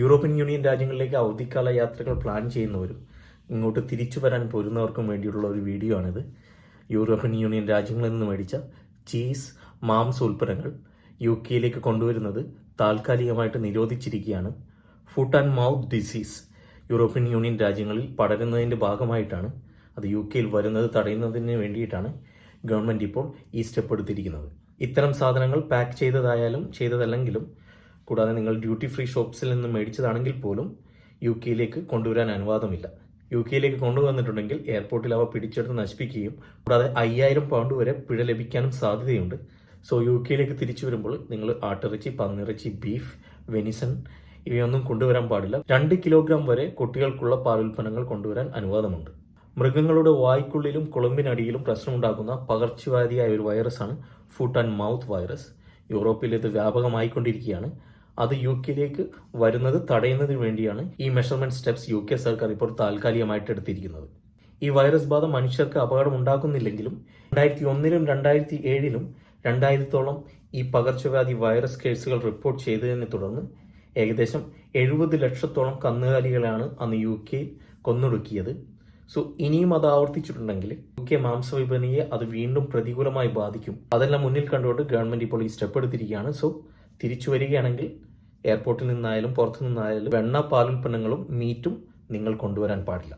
European union രാജ്യങ്ങളിലേക്ക് അവധിക്കാല യാത്രകൾ പ്ലാൻ ചെയ്യുന്നവരും ഇങ്ങോട്ട് തിരിച്ചു വരാൻ പോരുന്നവർക്കും വേണ്ടിയിട്ടുള്ള ഒരു വീഡിയോ ആണിത്. യൂറോപ്യൻ യൂണിയൻ രാജ്യങ്ങളിൽ നിന്ന് മേടിച്ച ചീസ് മാംസ ഉൽപ്പന്നങ്ങൾ യു കെയിലേക്ക് കൊണ്ടുവരുന്നത് താൽക്കാലികമായിട്ട് നിരോധിച്ചിരിക്കുകയാണ്. Foot and mouth disease European Union രാജ്യങ്ങളിൽ പടരുന്നതിന്റെ ഭാഗമായിട്ടാണ് അത് യു കെയിൽ വരുന്നത് തടയുന്നതിന് വേണ്ടിയിട്ടാണ് ഗവൺമെന്റ് ഇപ്പോൾ ഈ സ്റ്റെപ്പ് എടുത്തിരിക്കുന്നത്. ഇത്തരം സാധനങ്ങൾ പാക്ക് ചെയ്തതായാലും ചെയ്തതല്ലെങ്കിലും കൂടാതെ നിങ്ങൾ ഡ്യൂട്ടി ഫ്രീ ഷോപ്സിൽ നിന്ന് മേടിച്ചതാണെങ്കിൽ പോലും യു കെയിലേക്ക് കൊണ്ടുവരാൻ അനുവാദമില്ല. യു കെയിലേക്ക് കൊണ്ടുവന്നിട്ടുണ്ടെങ്കിൽ എയർപോർട്ടിൽ അവ പിടിച്ചെടുത്ത് നശിപ്പിക്കുകയും കൂടാതെ അയ്യായിരം പൗണ്ട് വരെ പിഴ ലഭിക്കാനും സാധ്യതയുണ്ട്. സോ യു കെയിലേക്ക് തിരിച്ചു വരുമ്പോൾ നിങ്ങൾ ആട്ടിറച്ചി പന്നിറച്ചി ബീഫ് വെനിസൺ ഇവയൊന്നും കൊണ്ടുവരാൻ പാടില്ല. രണ്ട് കിലോഗ്രാം വരെ കുട്ടികൾക്കുള്ള പാൽ ഉൽപ്പന്നങ്ങൾ കൊണ്ടുവരാൻ അനുവാദമുണ്ട്. മൃഗങ്ങളുടെ വായ്ക്കുള്ളിലും കുളമ്പിനടിയിലും പ്രശ്നമുണ്ടാക്കുന്ന പകർച്ചവ്യാധിയായ ഒരു വൈറസാണ് ഫുട്ട് ആൻഡ് മൗത്ത് വൈറസ് യൂറോപ്പിൽ ഇത് വ്യാപകമായിക്കൊണ്ടിരിക്കുകയാണ്. അത് യു കെയിലേക്ക് വരുന്നത് തടയുന്നതിന് വേണ്ടിയാണ് ഈ മെഷർമെന്റ് സ്റ്റെപ്സ് യു കെ സർക്കാർ ഇപ്പോൾ താൽക്കാലികമായിട്ട് എടുത്തിരിക്കുന്നത്. ഈ വൈറസ് ബാധ മനുഷ്യർക്ക് അപകടം ഉണ്ടാക്കുന്നില്ലെങ്കിലും രണ്ടായിരത്തി ഒന്നിലും രണ്ടായിരത്തി ഏഴിലും രണ്ടായിരത്തോളം ഈ പകർച്ചവ്യാധി വൈറസ് കേസുകൾ റിപ്പോർട്ട് ചെയ്തതിനെ തുടർന്ന് ഏകദേശം എഴുപത് ലക്ഷത്തോളം കന്നുകാലികളാണ് അന്ന് യു കെയിൽ കൊന്നൊടുക്കിയത്. സോ ഇനിയും അത് ആവർത്തിച്ചിട്ടുണ്ടെങ്കിൽ യു കെ മാംസ വിപണിയെ അത് വീണ്ടും പ്രതികൂലമായി ബാധിക്കും. അതെല്ലാം മുന്നിൽ കണ്ടുകൊണ്ട് ഗവൺമെന്റ് ഇപ്പോൾ ഈ സ്റ്റെപ്പ് എടുത്തിരിക്കുകയാണ്. സോ തിരിച്ചു വരികയാണെങ്കിൽ എയർപോർട്ടിൽ നിന്നായാലും പുറത്തു നിന്നായാലും വെണ്ണ പാലുൽപ്പന്നങ്ങളും മീറ്റും നിങ്ങൾ കൊണ്ടുവരാൻ പാടില്ല.